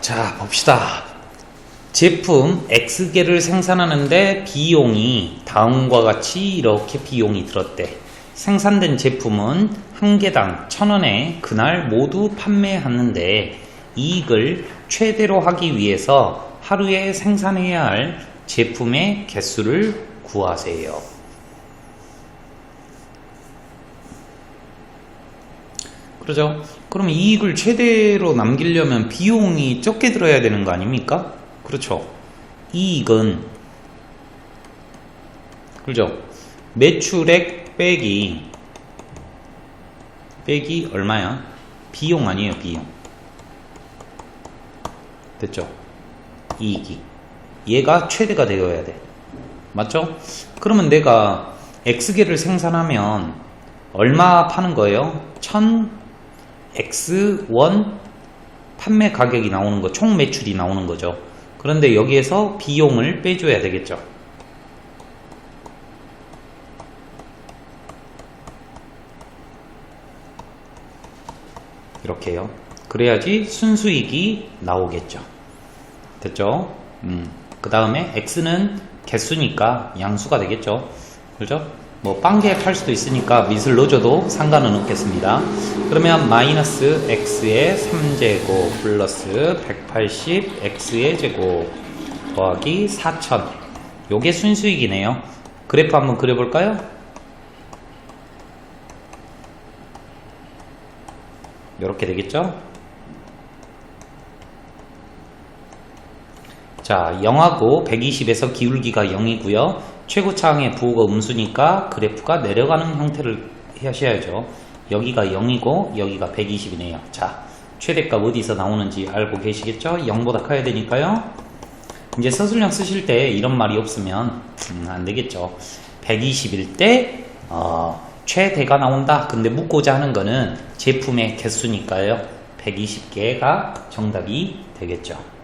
자, 봅시다. 제품 X개를 생산하는데 비용이 다음과 같이 이렇게 비용이 들었대. 생산된 제품은 한 개당 천 원에 그날 모두 판매하는데 이익을 최대로 하기 위해서 하루에 생산해야 할 제품의 개수를 구하세요. 그러죠? 그럼 이익을 최대로 남기려면 비용이 적게 들어야 되는 거 아닙니까? 그렇죠. 이익은 그죠? 매출액 빼기 빼기 얼마야? 비용 아니에요, 비용. 됐죠? 이익이. 얘가 최대가 되어야 돼. 맞죠? 그러면 내가 X개를 생산하면 얼마 파는 거예요? 1000 X1 판매 가격이 나오는 거, 총 매출이 나오는 거죠. 그런데 여기에서 비용을 빼줘야 되겠죠. 이렇게요. 그래야지 순수익이 나오겠죠. 됐죠? 음. 그 다음에 X는 개수니까 양수가 되겠죠. 그죠? 뭐 빵개 팔 수도 있으니까 밑을 넣어줘도 상관은 없겠습니다. 그러면 마이너스 x의 3제곱 플러스 180 x의 제곱 더하기 4000 요게 순수익이네요. 그래프 한번 그려볼까요? 이렇게 되겠죠? 자, 0하고 120에서 기울기가 0이고요. 최고차항의 부호가 음수니까 그래프가 내려가는 형태를 하셔야죠. 여기가 0이고 여기가 120이네요. 자, 최대값 어디서 나오는지 알고 계시겠죠? 0보다 커야 되니까요. 이제 서술형 쓰실 때 이런 말이 없으면 음, 안 되겠죠. 120일 때 어, 최대가 나온다. 근데 묻고자 하는 거는 제품의 개수니까요. 120개가 정답이 되겠죠.